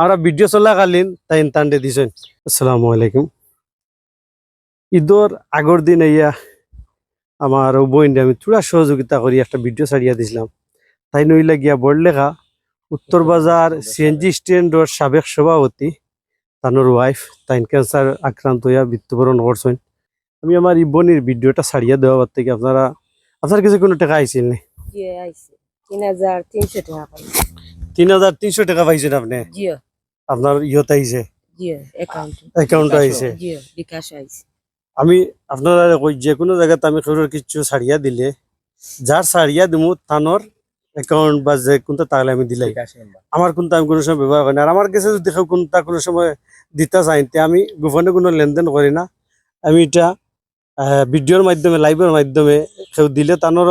আমরা ভিডিও চলাকালীন তাই তান্ডে দিছেন। আসসালামু আলাইকুম। ঈদর আগর দিন ইয়া আমার বইন আমি থোড়া সহযোগিতা করি একটা ভিডিও ছাড়িয়া দিছিলাম। তাই নইলা গিয়া বড়লেখা উত্তর বাজার সিএনজি স্ট্যান্ডর সাবেক সভাপতি তানোর ওয়াইফ তাইন ক্যান্সার আক্রান্ত হইয়া মৃত্যুবরণ করছেন আমি আমার ইবনির ভিডিওটা ছাড়িয়া দেওয়া থেকে আপনারা আপনার কিছু কোনো টাকা আইছিল নি? তিন হাজার তিনশো টাকা পাইছেন আপনি? আপনার ইয়ত আইছে? অ্যাকাউন্ট অ্যাকাউন্ট আইছে? বিকাশ আইছে। আমি আপনারা কই যে কোনো জায়গাতে আমি কারোর কিছু ছাড়িয়া দিলে যার ছাড়িয়া দিমু তানোর অ্যাকাউন্ট বা যে কোনটা তাহলে আমি দিলাই। আমার কোনটা আমি কোনো সময় ব্যবহার করি না। আর আমার কাছে যদি কেউ কোনটা কোনো সময় দিতে চাইতে আমি গোপনে কোনো লেনদেন করি না। আমি এটা ভিডিওর মাধ্যমে লাইভের মাধ্যমে কেউ দিলে তানোর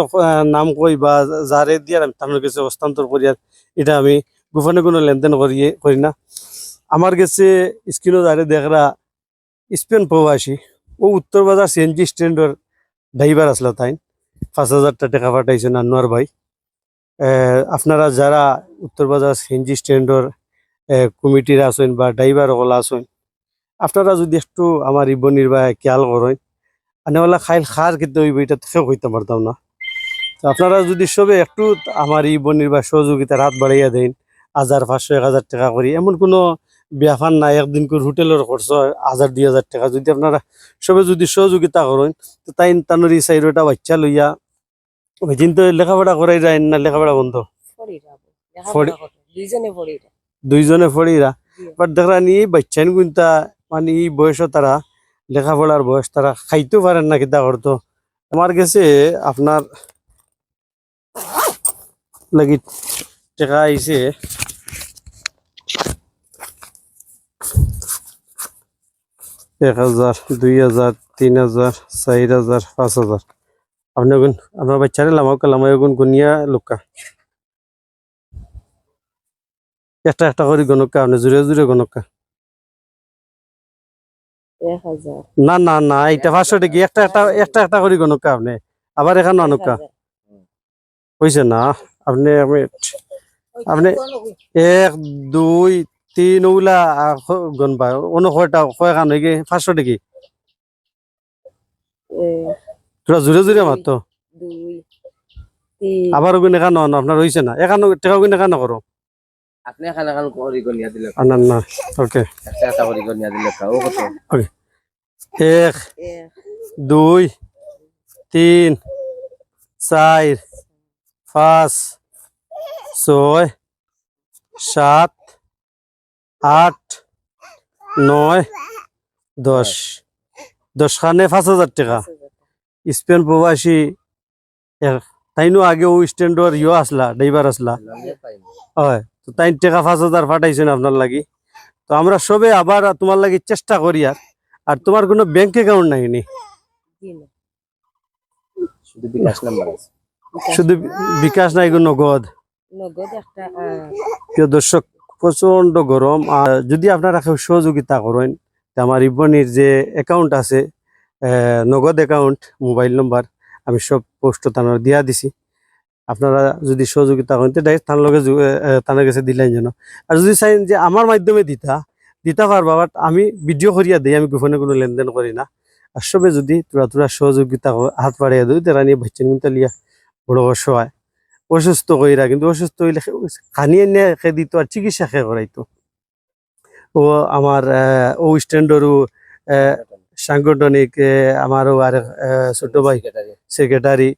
নাম কই বা যারে দিয়ে আমি তানোর কাছে হস্তান্তর করি আর এটা আমি গোপনে কোনো লেনদেন করিয়ে, করি না। আমার কাছে স্ক্রিনও যারে দেখরা স্পেন প্রবাসী। ও উত্তর বাজার সিএনজি স্ট্যান্ডের ড্রাইভার আসলো তাই। পাঁচ হাজারটা টাকা পাঠাইছেন আনোয়ার ভাই। আপনারা যারা উত্তর বাজার সিএনজি স্ট্যান্ডের কমিটির আছেন বা ড্রাইভার ওগুলা আছেন, আপনারা যদি একটু আমার ইবনির বা খেয়াল করেন আনেওয়ালা খাইল খার কিন্তু ওই বইটা থেকে হইতে পারতাম না। তো আপনারা যদি সবে একটু আমার ইবনির বা সহযোগিতার হাত বাড়াইয়া দেন হাজার পাঁচশো এক হাজার টাকা করি। এমন কোনো ব্যাপার নাই একদিন করে হোটেলের খরচ হাজার দুই হাজার টাকা। যদি আপনারা সবে যদি সহযোগিতা করেন তো তাই তানোর এই সাইডটা বাচ্চা লইয়া ওই কিন্তু লেখাপড়া করাই যায় না লেখাপড়া বন্ধ। দুইজনে ফড়ি যাব পড়িরা বাট দেখরা নি বাচ্চান গুনতা মানে এই বয়সও তারা লেখাপড়ার বয়স তারা খাইতেও পারেন না কিতা করতো। আমার কাছে আপনার লাগি টাকা আইছে। এক হাজার দুই হাজার তিন হাজার চার হাজার পাঁচ হাজার। আপনি গুণ আপনার বাচ্চারে লামাও কালামাই গুণ গুনিয়া লোকা একটা একটা করে গণকা আপনি জুড়ে জুড়ে গণকা না না না এটা পাঁচশো টাকি একটা একটা একটা একটা করে গণকা আপনি। আবার এখানে হাজার। হয়েছে না আপনি আমি আপনি এক দুই তিন ওগুলা গণবা অন্য কয়টা কয় খান হয়ে পাঁচশো টাকি এক, তোরা জুড়ে জুড়ে দুই তিন। আবার ওগুন এখানে আনো আপনার হয়েছে না। এখানে টাকা ওগুন এখানে করো। আপনি এখানে এখন করি গনিয়া দিলে না না ওকে। একটা একটা করি গনিয়া দিলে ও কত? এক এক দুই তিন চার পাঁচ ছয় সাত আট নয় দশ। দশ খানে পাঁচ হাজার টাকা। স্পেন প্রবাসী তাইনো আগে ও স্ট্যান্ডর ইয়ে আসলা ড্রাইভার আসলা। হয় তো তাই টাকা পাঁচ হাজার পাঠাইছেন আপনার লাগি। তো আমরা সবে আবার তোমার লাগি চেষ্টা করি আর। আর তোমার কোনো ব্যাংক অ্যাকাউন্ট নাই নি? শুধু বিকাশ নাম্বার শুধু বিকাশ নাই কোনো আহ, দর্শক প্রচণ্ড গরম আর যদি আপনারা কেউ সহযোগিতা করেন আমার ইবনির যে অ্যাকাউন্ট আছে নগদ অ্যাকাউন্ট মোবাইল নম্বর আমি সব পোস্ট তানোর দিয়া দিছি। আপনারা যদি সহযোগিতা করেন, তো ডাইরেক্ট তার লগে তানের কাছে দিলেন যেন আর যদি চাইন যে আমার মাধ্যমে দিতা দিতা পারবা বাট আমি ভিডিও করিয়া দিই, আমি গোপনে কোনো লেনদেন করি না। আর সবে যদি তোরা তোরা সহযোগিতা হাত বাড়িয়ে দিই তারা নিয়ে বাচ্চা কিন্তু লিয়া বড় অসহায় অসুস্থ কইরা কিন্তু অসুস্থ হইলে খানিয়ে নিয়ে খে দিত আর চিকিৎসা খে করাইতো। ও আমার ও স্ট্যান্ডারও সাংগঠনিক আমারও আর ছোট ভাই সেক্রেটারি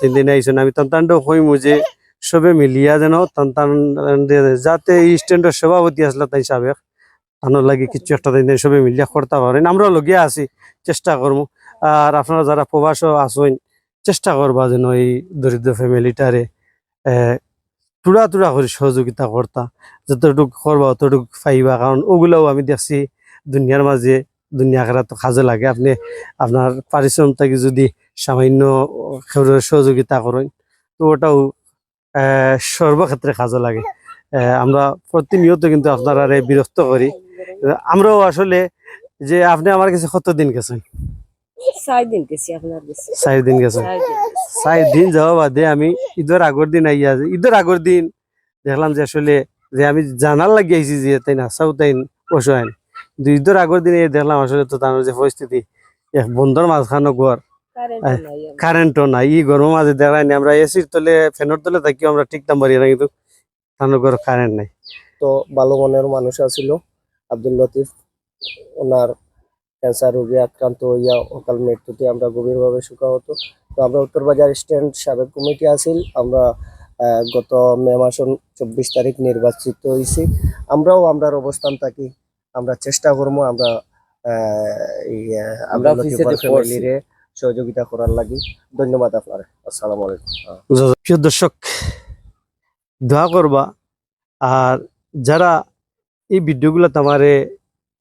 তিন দিন আইসেন। আমি তান্তান্ড কইমু যে সবে মিলিয়া যেন তান্তান যাতে এই স্ট্যান্ডের সভাপতি আসলে তাই সাবেক। তানোর লাগে কিছু একটা দিন সবে মিলিয়া করতে পারেন আমরাও লগিয়া আছি চেষ্টা করব আর আপনারা যারা প্রবাস আসেন চেষ্টা করবা যেন এই দরিদ্র ফ্যামিলিটারে টুরা টুরা করে সহযোগিতা করতা যতটুকু করবা অতটুকু পাইবা কারণ ওগুলাও আমি দেখছি দুনিয়ার মাঝে দুনিয়া খেলা তো কাজে লাগে। আপনি আপনার পারিশ্রম থেকে যদি সামান্য সহযোগিতা করেন তো ওটাও সর্বক্ষেত্রে কাজে লাগে। আমরা প্রতিনিয়ত কিন্তু আপনারা বিরক্ত করি। আমরাও আসলে যে আপনি আমার কাছে কতদিন গেছেন? গেছি বাদে আমি ঈদের আগর দিন আইয়া যে ঈদের আগর দিন দেখলাম যে আসলে যে আমি জানার লাগি আইছি যে তাই নাচাও তাই অসহায় দুই ঈদের আগের দিনে দেখলাম আসলে তো তার যে পরিস্থিতি এক বন্ধর মাঝখানো ঘর কারেন্ট আহ, নাই আমার। কারেন্টও নাই ই গরমের মাঝে দেখায়নি আমরা এসির তলে ফ্যানের তলে থাকি আমরা ঠিক নাম্বার না কিন্তু তার ঘর কারেন্ট নাই। তো ভালো মনের মানুষ আছিল আব্দুল লতিফ ওনার ক্যান্সার রোগে আক্রান্ত হইয়া অকাল মৃত্যুতে আমরা গভীরভাবে শোকাহত। তো আমরা উত্তরবাজার স্ট্যান্ড সাবেক কমিটি আছিল আমরা আহ, গত মে মাস চব্বিশ তারিখ নির্বাচিত হয়েছি আমরাও আমরার অবস্থান থাকি। আমরা চেষ্টা করব আমরা আহ, আমরা সহযোগিতা করার লাগি। ধন্যবাদ আপনার। আসসালামু আলাইকুম। প্রিয় দর্শক দোয়া করবা। আর যারা এই ভিডিওগুলো তোমারে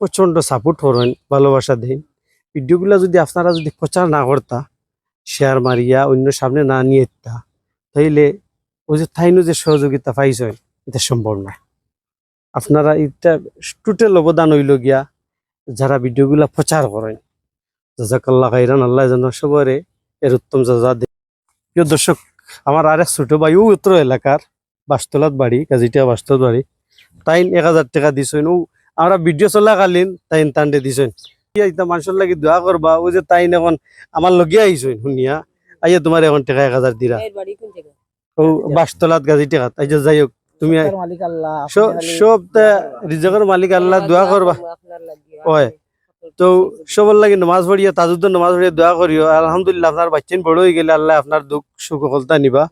প্রচণ্ড সাপোর্ট করেন ভালোবাসা দেন। ভিডিওগুলো যদি আপনারা যদি প্রচার না করতা শেয়ার মারিয়া অন্য সামনে না নিয়ে তা তাইলে ওই যে থাইনো যে সহযোগিতা পাইছেন, এটা সম্ভব না। আপনারা এটা টোটাল অবদান হইল গিয়া যারা ভিডিওগুলা প্রচার করেন। জাজাকাল্লাহ খাইরান, আল্লাহ যেন সবরে এর উত্তম জাজা দেন প্রিয় দর্শক, আমার আর এক ছোট ভাই উত্তর এলাকার বাস্তলাত বাড়ি কাজিটিয়া বাস্তলাত বাড়ি। তাইন এক হাজার টাকা দিছেন। ও আমরা ভিডিও চলাকালীন তাইন তান্ডে দিছেন ইতা মানুষের লাগি দোয়া করবা ও যে তাইন এখন আমার লগে আইছেন শুনিয়া। আইয়া তোমার এখন টাকা এক হাজার দিরা ও বাস্তলাত গাজি টাকা তাই যে যাই হোক তুমি আই- সব রিজকের মালিক আল্লাহ দোয়া করবা লাগিয়া হয়। তো সবার লাগে নামাজ পড়িয়া তাজুদ্দ নামাজ পড়িয়া দোয়া করিও আলহামদুলিল্লাহ আপনার বাচ্চান বড় হয়ে গেলে আল্লাহ আপনার দুঃখ সুখ সকলতা নিবা।